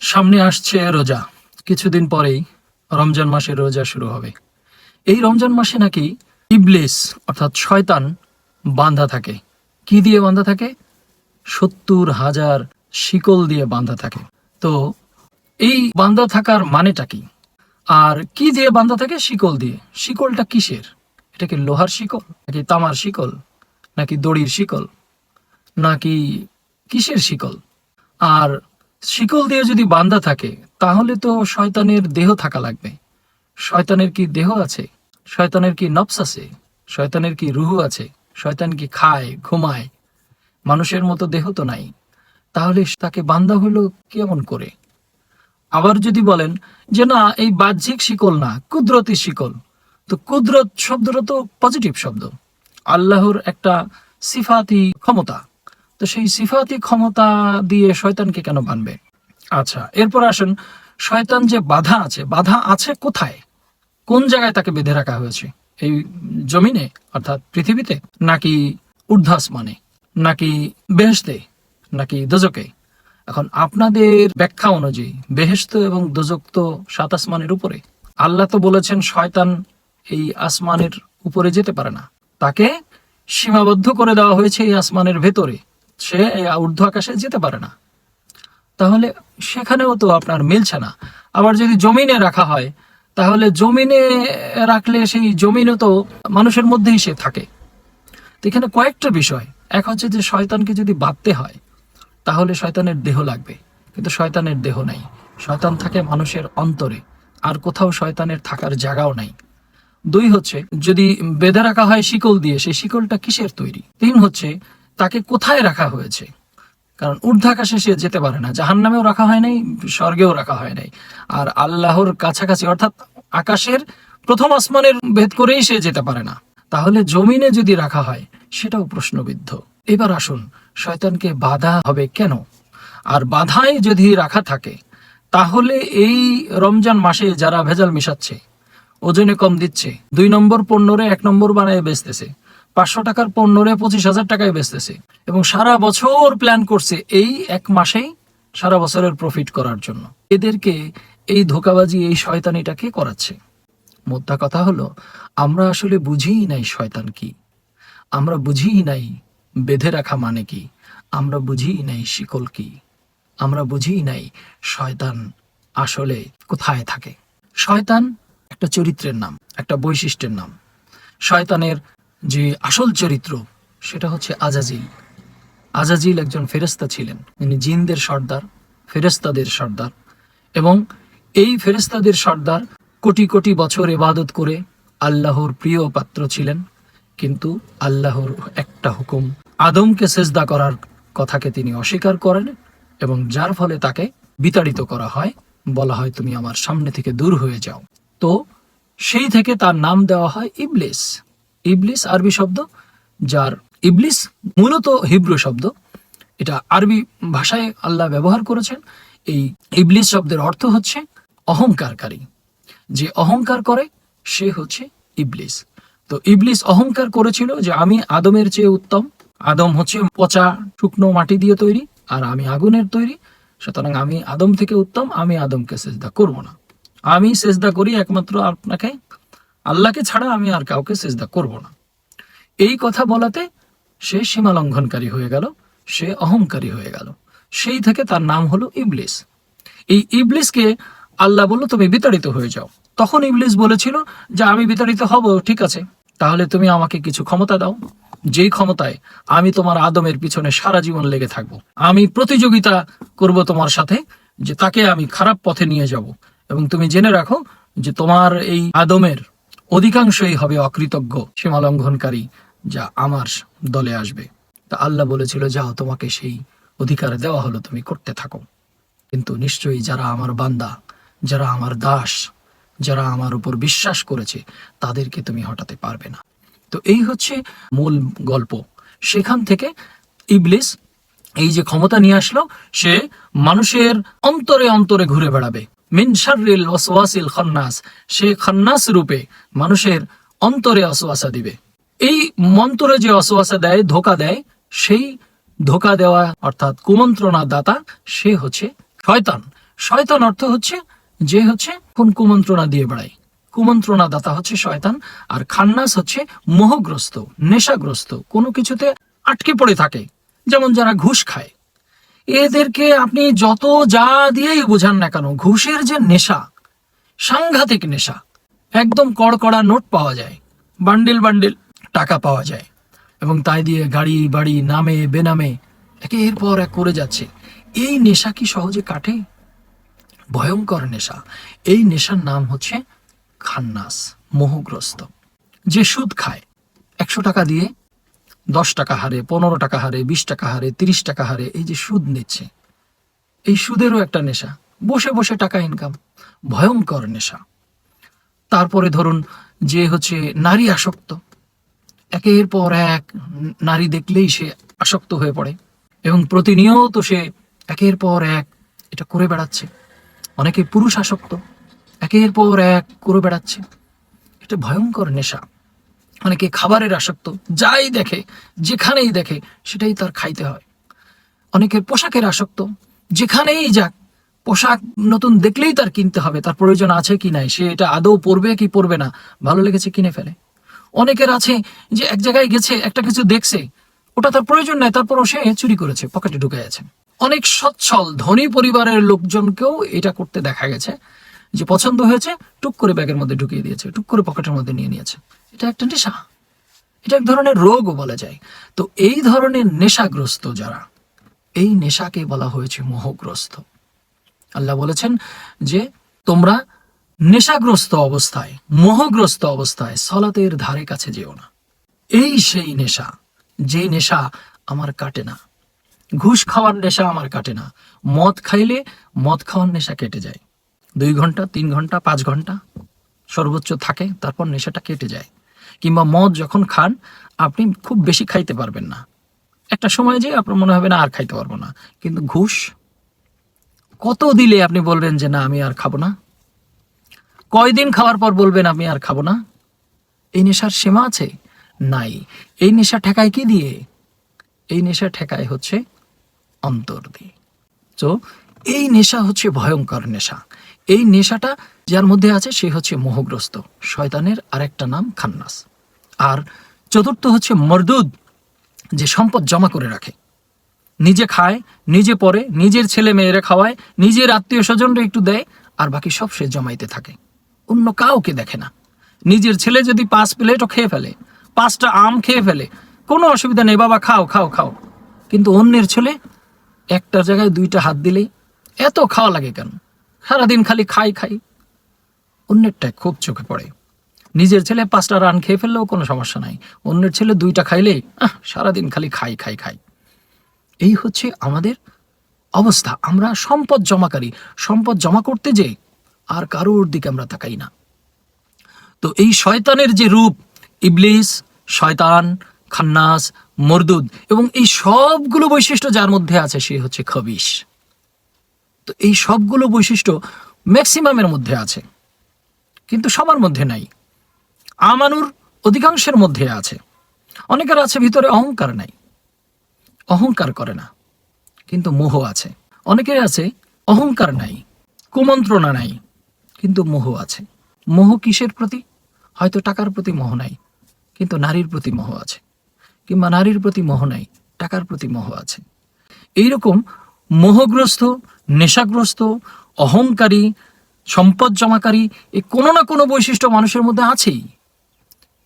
সামনে আসছে রোজা। কিছুদিন পরেই রমজান মাসের রোজা শুরু হবে। এই রমজান মাসে নাকি ইবলিস, অর্থাৎ শয়তান, বাঁধা থাকে। কি দিয়ে বাঁধা থাকে? সত্তর হাজার শিকল দিয়ে বাঁধা থাকে। তো এই বাঁধা থাকার মানেটা কি? আর কি দিয়ে বাঁধা থাকে শিকল দিয়ে? শিকলটা কিসের? এটা কি লোহার শিকল, নাকি তামার শিকল, নাকি দড়ির শিকল, নাকি কিসের শিকল? আর শিকল দিয়ে যদি বাঁধা থাকে, তাহলে তো শয়তানের দেহ থাকা লাগবে। শয়তানের কি দেহ আছে? শয়তানের কি নফস আছে? শয়তানের কি রুহু আছে? শয়তান কি খায়, ঘুমায়? মানুষের মতো দেহ তো নাই। তাহলে তাকে বান্দা হলো কেমন করে? আবার যদি বলেন যে না, এই বাহ্যিক শিকল না, কুদরতি শিকল। তো কুদরত শব্দটা তো পজিটিভ শব্দ। আল্লাহর একটা সিফাতি ক্ষমতা। তো সেই সিফাতি ক্ষমতা দিয়ে শয়তানকে কেন বানবে? আচ্ছা এরপর আসুন, শয়তান যে বাধা আছে বাধা আছে কোথায়? কোন জায়গায় তাকে বেঁধে রাখা হয়েছে? এই জমিনে, অর্থাৎ পৃথিবীতে? নাকি ঊর্ধ্বাসমানে? নাকি বেহেশতে? নাকি দোজকে এখন আপনাদের ব্যাখ্যা অনুযায়ী বেহেস্ত এবং দোজক তো সাত আসমানের উপরে। আল্লাহ তো বলেছেন, শয়তান এই আসমানের উপরে যেতে পারে না। তাকে সীমাবদ্ধ করে দেওয়া হয়েছে এই আসমানের ভেতরে। সে ঊর্ধ্ব আকাশে যেতে পারে না। তাহলে সেখানেও তো আপনার মিলছে না। আবার যদি জমিনে রাখা হয়, তাহলে জমিনে রাখলে সেই জমিনও তো মানুষের মধ্যেই সে থাকে। এখানে কয়েকটা বিষয়। এক হচ্ছে যে শয়তানকে যদি বাঁধতে হয়, তাহলে শয়তানের দেহ লাগবে। কিন্তু শয়তানের দেহ নাই। শয়তান থাকে মানুষের অন্তরে। আর কোথাও শয়তানের থাকার জায়গাও নাই। দুই হচ্ছে, যদি বেঁধে রাখা হয় শিকল দিয়ে, সেই শিকলটা কিসের তৈরি? তিন হচ্ছে তাকে কোথায় রাখা হয়েছে? কারণ ঊর্ধ্বাকাশে সে যেতে পারে না। জাহান নামেও রাখা হয় নাই, স্বর্গেও রাখা হয় নাই। আর আল্লাহর কাছাকাছি, অর্থাৎ আকাশের প্রথম আসমানের ভেদ করেই সে যেতে পারে না। তাহলে জমিনে যদি রাখা হয়, সেটাও প্রশ্নবিদ্ধ। এবার আসুন, শয়তানকে বাধা হবে কেন? আর বাধায় যদি রাখা থাকে, তাহলে এই রমজান মাসে যারা ভেজাল মিশাচ্ছে, ওজনে কম দিচ্ছে, দুই নম্বর পণ্যরে এক নম্বর বানায় বেচতেছে। পাঁচশো টাকার পণ্যরে পঁচিশ হাজার টাকায় বেচতেছে। এবং সারা বছর প্ল্যান করছে এই এক মাসেই সারা বছরের প্রফিট করার জন্য। এদেরকে এই ধোকাবাজি, এই শয়তানিটাকে করাচ্ছে। মোদ্দা কথা হলো, আমরা আসলে বুঝিই নাই শয়তান কি। আমরা বুঝিই নাই বেঁধে রাখা মানে কি। আমরা বুঝিই নাই শিকল কি। আমরা বুঝিই নাই শয়তান আসলে কোথায় থাকে। শয়তান একটা চরিত্রের নাম, একটা বৈশিষ্ট্যের নাম। শয়তানের যে আসল চরিত্র, সেটা হচ্ছে আজাজিল। আজাজিল একজন ফেরেস্তা ছিলেন। তিনি জিনদের সর্দার ফেরেস্তাদের সর্দার। এবং এই ফেরেস্তাদের সর্দার কোটি কোটি বছর এবাদত করে আল্লাহর প্রিয় পাত্র ছিলেন। কিন্তু আল্লাহর একটা হুকুম, আদমকে সেজদা করার কথাকে তিনি অস্বীকার করেন এবং যার ফলে তাকে বিতাড়িত করা হয়, বলা হয়, তুমি আমার সামনে থেকে দূর হয়ে যাও। তো সেই থেকে তার নাম দেওয়া হয় ইবলিস। ইবলিস আরবি শব্দ, যার ইবলিস মূলত হিব্রু শব্দ। এটা আরবি ভাষায় আল্লাহ ব্যবহার করেছেন। এই ইবলিস শব্দের অর্থ হচ্ছে অহংকারকারী। যে অহংকার করে, সে হচ্ছে ইবলিস। তো ইবলিস অহংকার করেছিল যে আমি আদমের চেয়ে উত্তম। আদম হচ্ছে পচা, শুকনো মাটি দিয়ে তৈরি, আর আমি আগুনের তৈরি। সুতরাং আমি আদম থেকে উত্তম, আমি আদমকে সেজদা করব না। আমি সেজদা করি একমাত্র আপনাকে আল্লাহকে ছাড়া আমি আর কাউকে সেজদা করব না। এই কথা বলাতে সে সীমা লঙ্ঘনকারী হয়ে গেল, সে অহংকারী হয়ে গেল। সেই থেকে তার নাম হলো ইবলিস। এই ইবলিসকে আল্লাহ বলল, তুমি বিতাড়িত হয়ে যাও। তখন ইবলিস বলেছিল যে, আমি বিতাড়িত হব, ঠিক আছে। তাহলে তুমি আমাকে কিছু ক্ষমতা দাও। যেই ক্ষমতায় আমি তোমার আদমের পিছনে সারা জীবন লেগে থাকব। আমি প্রতিযোগিতা করব তোমার সাথে, যে তাকে আমি খারাপ পথে নিয়ে যাব। এবং তুমি জেনে রাখো যে তোমার এই আদমের অধিকাংশই হবে অকৃতজ্ঞ, সীমালঙ্ঘনকারী যা আমার দলে আসবে। তা আল্লাহ বলেছিল, যাও, তোমাকে সেই অধিকার দেওয়া হলো, তুমি করতে থাকো। কিন্তু নিশ্চয়ই যারা আমার বান্দা, যারা আমার দাস, যারা আমার উপর বিশ্বাস করেছে, তাদেরকে তুমি হটাতে পারবে না। তো এই হচ্ছে মূল গল্প। সেখান থেকে ইবলিস এই যে ক্ষমতা নিয়ে আসলো, সে মানুষের অন্তরে অন্তরে ঘুরে বেড়াবে। মিন শাররিল ওয়াসওয়াসিল খন্নাস, সে খন্নাস রূপে মানুষের অন্তরে অসওয়াসা দিবে। এই মন্ত্রে যে অসওয়াসা দেয়, ধোকা দেয়, সেই ধোকা দেওয়া অর্থাৎ দাতা সে হচ্ছে শয়তান। শয়তান অর্থ হচ্ছে যে হচ্ছে কোন কুমন্ত্রণা দিয়ে বেড়ায়। কুমন্ত্রণা দাতা হচ্ছে শয়তান, আর খান্নাস হচ্ছে মোহগ্রস্ত, নেশাগ্রস্ত, কোনো কিছুতে আটকে পড়ে থাকে। যেমন যারা ঘুষ খায় এদেরকে আপনি যত যা দিয়েই বোঝান না কেন, ঘুষের যে নেশা, সাংঘাতিক নেশা, একদম কড়কড়া নোট পাওয়া যায়, বান্ডিল বান্ডিল টাকা পাওয়া যায় এবং তাই দিয়ে গাড়ি, বাড়ি, নামে, বেনামে, একের পর এক করে যাচ্ছে। এই নেশা কি সহজে কাটে? ভয়ঙ্কর নেশা। এই নেশার নাম হচ্ছে খান্নাস, মোহগ্রস্ত। যে সুদ খায়, একশো টাকা দিয়ে দশ টাকা হারে, পনেরো টাকা হারে, বিশ টাকা হারে, তিরিশ টাকা হারে এই যে সুদ নিচ্ছে, এই সুদেরও একটা নেশা। বসে বসে টাকা ইনকাম ভয়ঙ্কর নেশা। তারপরে ধরুন যে হচ্ছে নারী আসক্ত, একের পর এক নারী দেখলেই সে আসক্ত হয়ে পড়ে এবং প্রতিনিয়ত সে একের পর এক এটা করে বেড়াচ্ছে। অনেকে পুরুষ আসক্ত, একের পর এক করে বেড়াচ্ছে। এটা ভয়ঙ্কর নেশা। অনেকে খাবারের আসক্ত, যাই দেখে, যেখানেই দেখে, সেটাই তার খাইতে হয়। অনেকের পোশাকের আসক্ত, যেখানেই যাক, পোশাক নতুন দেখলেই তার কিনতে হবে, তার প্রয়োজন আছে কি নাই, সে এটা আদৌ পরবে কি পরবে না, ভালো লেগেছে কিনে ফেলে। অনেকের আছে যে এক জায়গায় গেছে, একটা কিছু দেখছে, ওটা তার প্রয়োজন নাই, তারপরও সে চুরি করেছে, পকেটে ঢুকে আছে অনেক সচ্ছল, ধনী পরিবারের লোকজনকেও এটা করতে দেখা গেছে। যে পছন্দ হয়েছে, টুক করে ব্যাগের মধ্যে ঢুকিয়ে দিয়েছে, টুক করে পকেটের মধ্যে নিয়ে নিয়েছে। এটা একটা নেশা। এটা এক ধরনের রোগও বলা যায়। তো এই ধরনের নেশাগ্রস্ত যারা, এই নেশাকে বলা হয়েছে মোহগ্রস্ত। আল্লাহ বলেছেন যে, তোমরা নেশাগ্রস্ত অবস্থায়, মোহগ্রস্ত অবস্থায় সলাতের ধারে কাছে যেও না। এই সেই নেশা, যে নেশা আমার কাটে না। ঘুষ খাওয়ার নেশা আমার কাটে না। মদ খাইলে মদ খাওয়ার নেশা কেটে যায়। দুই ঘণ্টা, তিন ঘণ্টা, পাঁচ ঘণ্টা সর্বোচ্চ থাকে, তারপর নেশাটা কেটে যায়। কিংবা মদ যখন খান, আপনি খুব বেশি খাইতে পারবেন না। একটা সময় যে আপনার মনে হবে, না, আর খাইতে পারব না। কিন্তু ঘুষ, কত দিলে আপনি বলবেন যে, না, আমি আর খাব না? কয়দিন খাওয়ার পর বলবেন, আমি আর খাব না? এই নেশার সীমা আছে? নাই। এই নেশা ঠেকায় কি দিয়ে? এই নেশা ঠেকায় হচ্ছে অন্তর দিয়ে। তো এই নেশা হচ্ছে ভয়ঙ্কর নেশা। এই নেশাটা যার মধ্যে আছে সে হচ্ছে মোহগ্রস্ত। শয়তানের আরেকটা নাম খান্নাস। আর চতুর্থ হচ্ছে মরদুদ, যে সম্পদ জমা করে রাখে। নিজে খায়, নিজে পরে নিজের ছেলে মেয়েরা খাওয়ায়, নিজের আত্মীয় স্বজনরা একটু দেয়, আর বাকি সব সে জমাইতে থাকে। অন্য কাউকে দেখে না। নিজের ছেলে যদি পাঁচ প্লেটও খেয়ে ফেলে, পাঁচটা আম খেয়ে ফেলে, কোনো অসুবিধা নেই, বাবা, খাও খাও খাও। কিন্তু অন্যের ছেলে একটা জায়গায় দুইটা হাত দিলেই এত খাওয়া লাগে কেন? সারাদিন খালি খাই খাই। অন্যেরটায় খুব চোখে পড়ে। নিজের ছেলে পাঁচটা রান খেয়ে ফেললেও কোনো সমস্যা নাই। অন্যের ছেলে দুইটা খাইলে সারাদিন খালি খাই খাই খাই। এই হচ্ছে আমাদের অবস্থা। আমরা সম্পদ জমাকারী। সম্পদ জমা করতে যে আর কারোর দিকে আমরা তাকাই না। তো এই শয়তানের যে রূপ, ইবলিস, শয়তান, খান্নাস, মরদুদ এবং এই সবগুলো বৈশিষ্ট্য যার মধ্যে আছে, সে হচ্ছে খবিশ। তো এই সবগুলো বৈশিষ্ট্য ম্যাক্সিমামের মধ্যে আছে, কিন্তু সবার মধ্যে নাই। আমানুর অধিকাংশের মধ্যে আছে। অনেকের আছে, ভিতরে অহংকার নাই। অহংকার করে না, কিন্তু মোহ আছে। অনেকের আছে, অহংকার নাই, কুমন্ত্রণা নাই, কিন্তু মোহ আছে। মোহ কিসের প্রতি? হয়তো টাকার প্রতি মোহ নাই, কিন্তু নারীর প্রতি মোহ আছে। কিংবা নারীর প্রতি মোহ নাই, টাকার প্রতি মোহ আছে। এইরকম মোহগ্রস্ত নেশাগ্রস্ত, অহংকারী, সম্পদ জমাকারী এই কোনো না কোনো বৈশিষ্ট্য মানুষের মধ্যে আছেই।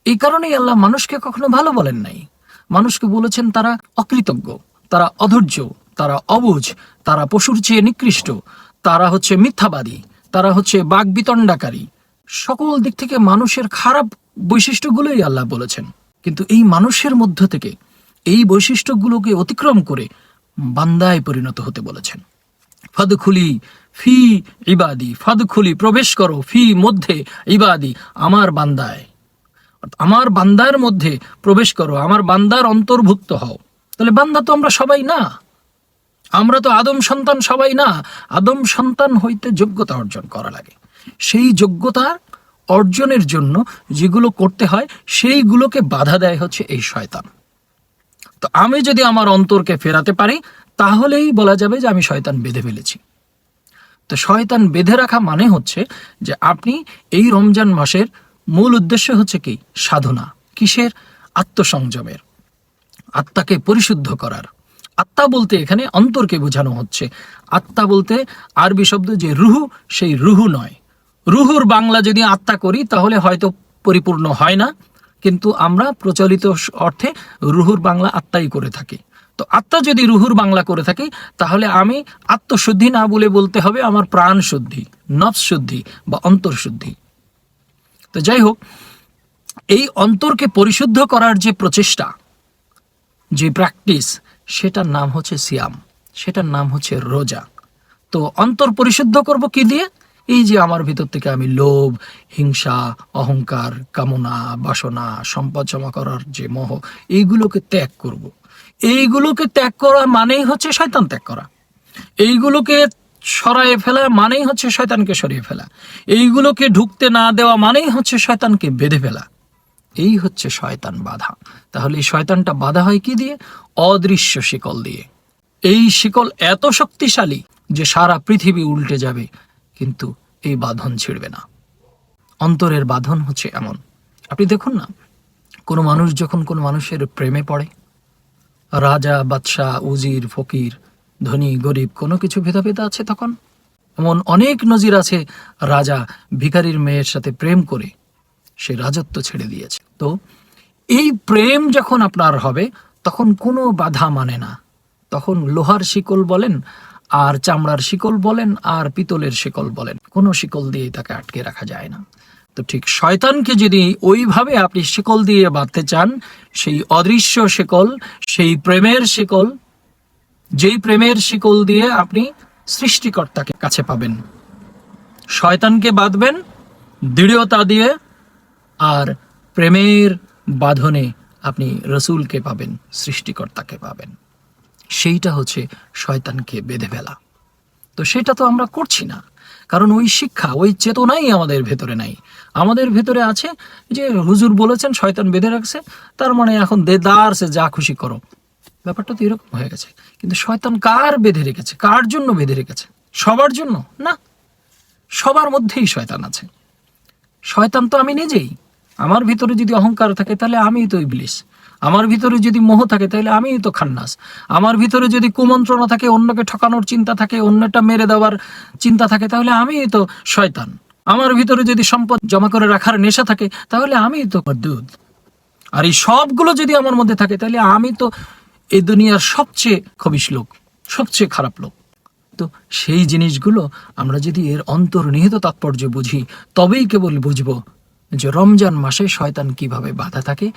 এই কারণেই আল্লাহ মানুষকে কখনো ভালো বলেন নাই। মানুষকে বলেছেন তারা অকৃতজ্ঞ, তারা অধৈর্য, তারা অবুঝ, তারা পশুর চেয়ে নিকৃষ্ট, তারা হচ্ছে মিথ্যাবাদী, তারা হচ্ছে বাঘ বিতণ্ডাকারী সকল দিক থেকে মানুষের খারাপ বৈশিষ্ট্যগুলোই আল্লাহ বলেছেন। কিন্তু এই মানুষের মধ্য থেকে এই বৈশিষ্ট্যগুলোকে অতিক্রম করে বান্দায় পরিণত হতে বলেছেন। ফাদখুলি ফি ইবাদি, ফাদখুলি, প্রবেশ করো ফি মধ্যে ইবাদি, আমার বান্দায়। আমার বান্দার মধ্যে প্রবেশ করো, আমার বান্দার অন্তর্ভুক্ত হও। তাহলে বান্দা তো আমরা সবাই না। আমরা তো আদম সন্তান সবাই না। আদম সন্তান হইতে যোগ্যতা অর্জন করা লাগে। সেই যোগ্যতা অর্জনের জন্য যেগুলো করতে হয়, সেইগুলোকে বাধা দেয় হচ্ছে এই শয়তান। তো আমি যদি আমার অন্তরকে ফেরাতে পারি তাহলেই বলা যাবে যে আমি শয়তান বেঁধে ফেলেছি। তো শয়তান বেঁধে রাখা মানে হচ্ছে যে আপনি এই রমজান মাসের মূল উদ্দেশ্য হচ্ছে কি? সাধনা। কিসের? আত্মসংযমের। আত্মাকে পরিশুদ্ধ করার। আত্মা বলতে এখানে অন্তরকে বোঝানো হচ্ছে। আত্মা বলতে আরবি শব্দ যে রুহু, সেই রুহু নয়। রুহুর বাংলা যদি আত্মা করি, তাহলে হয়তো পরিপূর্ণ হয় না। কিন্তু আমরা প্রচলিত অর্থে রুহুর বাংলা আত্মাই করে থাকি। তো আত্মা যদি রুহুর বাংলা করে থাকি, তাহলে আমি আত্মশুদ্ধি না বলে বলতে হবে, আমার প্রাণ শুদ্ধি, নফস শুদ্ধি বা অন্তর্শুদ্ধি তো যাই হোক, এই অন্তরকে পরিশুদ্ধ করার যে প্রচেষ্টা, যে প্র্যাকটিস সেটার নাম হচ্ছে সিয়াম, সেটার নাম হচ্ছে রোজা। তো অন্তর পরিশুদ্ধ করব কি দিয়ে? এই যে আমার ভিতর থেকে আমি লোভ, হিংসা, অহংকার, কামনা, বাসনা, সম্পদ জমা করার যে মোহ, এইগুলোকে ত্যাগ করব। এইগুলোকে ত্যাগ করা মানেই হচ্ছে শয়তান ত্যাগ করা। এইগুলোকে সরায়ে ফেলা মানেই হচ্ছে শয়তানকে সরিয়ে ফেলা। এইগুলোকে ঢুকতে না দেওয়া মানেই হচ্ছে শয়তানকে বেঁধে ফেলা। এই হচ্ছে শয়তান বাধা। তাহলে এই শয়তানটা বাধা হয় কি দিয়ে? অদৃশ্য শিকল দিয়ে। এই শিকল এত শক্তিশালী যে সারা পৃথিবী উল্টে যাবে, কিন্তু এই বাঁধন ছিঁড়বে না। অন্তরের বাঁধন হচ্ছে এমন। আপনি দেখুন না, কোনো মানুষ যখন কোনো মানুষের প্রেমে পড়ে রাজা, বাদশাহ, উজির, ফকির, ধনী, গরিব কোনো কিছু ভেদাভেদ আছে তখন? এমন অনেক নজির আছে রাজা ভিখারির মেয়ের সাথে প্রেম করে। সে রাজত্ব ছেড়ে দিয়েছে। তো এই প্রেম যখন আপনার হবে, তখন কোনো বাধা মানে না। তখন লোহার শিকল বলেন, আর চামড়ার শিকল বলেন, আর পিতলের শিকল বলেন। কোনো শিকল দিয়ে তাকে আটকে রাখা যায় না। তো ঠিক শয়তানকে যদি ওইভাবে আপনি শিকল দিয়ে বাঁধতে চান, সেই অদৃশ্য শিকল, সেই প্রেমের শিকল, যেই প্রেমের শিকল দিয়ে আপনি সৃষ্টিকর্তাকে কাছে পাবেন। শয়তানকে বাঁধবেন দৃঢ়তা দিয়ে আর প্রেমের বাঁধনে আপনি রসুলকে পাবেন, সৃষ্টিকর্তাকে পাবেন। সেইটা হচ্ছে শয়তানকে বেঁধে ফেলা। তো সেটা তো আমরা করছি না। কারণ ওই শিক্ষা, ওই চেতনাই আমাদের ভেতরে নাই। আমাদের ভেতরে আছে যে হুজুর বলেছেন, শয়তান বেঁধে রাখছে, তার মানে এখন দেদার সে যা খুশি করো। ব্যাপারটা তো এরকম হয়ে গেছে। কিন্তু শয়তান কার বেঁধে রেখেছে? কার জন্য বেঁধে রেখেছে? সবার জন্য? না। সবার মধ্যেই শয়তান আছে। শয়তান তো আমি নিজেই। আমার ভিতরে যদি অহংকার থাকে, তাহলে আমিই তো ইবলিস। আমার ভিতরে যদি মোহ থাকে, তাহলে আমিই তো খান্নাস। আমার ভিতরে যদি কুমন্ত্রণা থাকে, অন্যকে ঠকানোর চিন্তা থাকে, অন্যটা মেরে দেওয়ার চিন্তা থাকে, তাহলে আমিই তো শয়তান। আমার ভিতরে যদি সম্পদ জমা করে রাখার নেশা থাকে, তাহলে আমিই তো দুধ আর এই সবগুলো যদি আমার মধ্যে থাকে, তাহলে আমি তো এই দুনিয়ার সবচেয়ে খবিস লোক, সবচেয়ে খারাপ লোক। তো সেই জিনিসগুলো আমরা যদি এর অন্তর্নিহিত তাৎপর্য বুঝি, তবেই কেবল বুঝব যে রমজান মাসে শয়তান কীভাবে বাধা থাকে,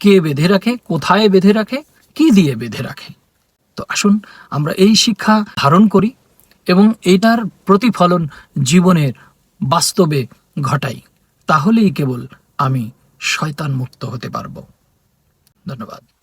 কে বেঁধে রাখে, কোথায় বেঁধে রাখে, কি দিয়ে বেঁধে রাখে। তো আসুন আমরা এই শিক্ষা ধারণ করি এবং এটার প্রতিফলন জীবনের বাস্তবে ঘটাই। তাহলেই কেবল আমি শয়তান মুক্ত হতে পারব। ধন্যবাদ।